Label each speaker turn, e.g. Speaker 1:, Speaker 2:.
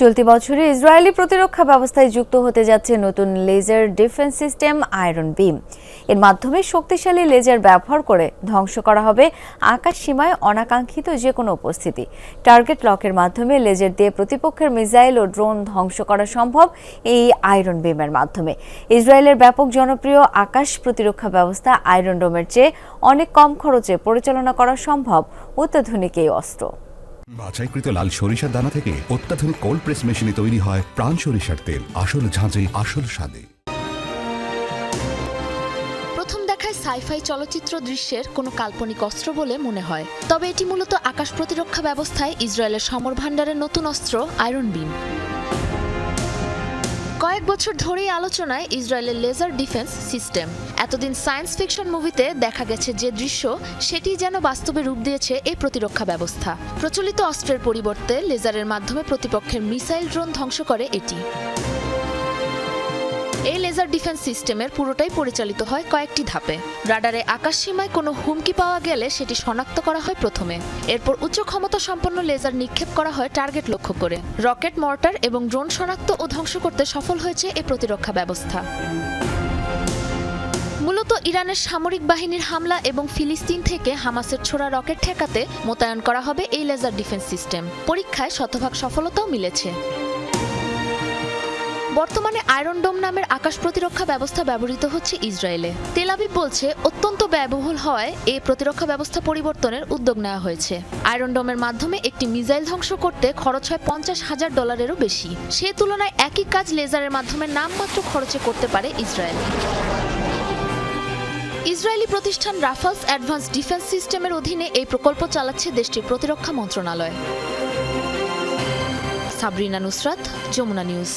Speaker 1: চলতি বছরে ইসরায়েলি প্রতিরক্ষা ব্যবস্থায় যুক্ত হতে যাচ্ছে নতুন laser defence system Iron Beam. এর মাধ্যমে শক্তিশালী লেজার ব্যবহার করে ধ্বংস করা হবে আকাশ সীমায় অনাকাঙ্ক্ষিত যে কোনো উপস্থিতি। টার্গেট লকের মাধ্যমে লেজার দিয়ে প্রতিপক্ষের মিসাইল ও ড্রোন ধ্বংস করা সম্ভব এই আয়রন বিমের মাধ্যমে। ইসরায়েলের ব্যাপক জনপ্রিয় আকাশ প্রতিরক্ষা ব্যবস্থা আয়রন ডোমের চেয়ে অনেক কম খরচে পরিচালনা করা সম্ভব। অত্যাধুনিক এই অস্ত্র।
Speaker 2: বাছাইকৃত লাল সরিষার দানা থেকে অত্যাধুনিক কোল্ড প্রেস মেশিনে তৈরি হয় প্রাণ সরিষার তেল। আসল ঝাঁঝে, আসল স্বাদে।
Speaker 3: প্রথম দেখায় সাইফাই চলচ্চিত্র দৃশ্যের কোনো কাল্পনিক অস্ত্র বলে মনে হয়। তবে এটি মূলত আকাশ প্রতিরক্ষা ব্যবস্থায় ইসরায়েলের সমর ভাণ্ডারের নতুন অস্ত্র, আয়রন বিম। কয়েক বছর ধরেই আলোচনায় ইসরায়েলের লেজার ডিফেন্স সিস্টেম। এতদিন সায়েন্স ফিকশন মুভিতে দেখা গেছে যে দৃশ্য, সেটি যেন বাস্তবে রূপ দিয়েছে এই প্রতিরক্ষা ব্যবস্থা। প্রচলিত অস্ত্রের পরিবর্তে লেজারের মাধ্যমে প্রতিপক্ষের মিসাইল ড্রোন ধ্বংস করে এটি। এই লেজার ডিফেন্স সিস্টেমের পুরোটাই পরিচালিত হয় কয়েকটি ধাপে। রাডারে আকাশ সীমায় কোনো হুমকি পাওয়া গেলে সেটি শনাক্ত করা হয় প্রথমে। এরপর উচ্চ ক্ষমতা সম্পন্ন লেজার নিক্ষেপ করা হয় টার্গেট লক্ষ্য করে। রকেট, মর্টার এবং ড্রোন শনাক্ত ও ধ্বংস করতে সফল হয়েছে এ প্রতিরক্ষা ব্যবস্থা। মূলত ইরানের সামরিক বাহিনীর হামলা এবং ফিলিস্তিন থেকে হামাসের ছোড়া রকেট ঠেকাতে মোতায়েন করা হবে এই লেজার ডিফেন্স সিস্টেম পরীক্ষায় শতভাগ সফলতাও মিলেছে। বর্তমানে আয়রন ডোম নামের আকাশ প্রতিরক্ষা ব্যবস্থা ব্যবহৃত হচ্ছে ইসরায়েলে। তেলাবিব বলছে, অত্যন্ত ব্যয়বহুল হওয়ায় এই প্রতিরক্ষা ব্যবস্থা পরিবর্তনের উদ্যোগ নেওয়া হয়েছে। আয়রন ডোমের মাধ্যমে একটি মিসাইল ধ্বংস করতে খরচ হয় পঞ্চাশ হাজার ডলারেরও বেশি। সে তুলনায় একই কাজ লেজারের মাধ্যমে নামমাত্র খরচে করতে পারে ইসরায়েল। ইসরায়েলি প্রতিষ্ঠান রাফালস অ্যাডভান্স ডিফেন্স সিস্টেমের অধীনে এই প্রকল্প চালাচ্ছে দেশটির প্রতিরক্ষা মন্ত্রণালয়। সাবরিনা নুসরাত, যমুনা নিউজ।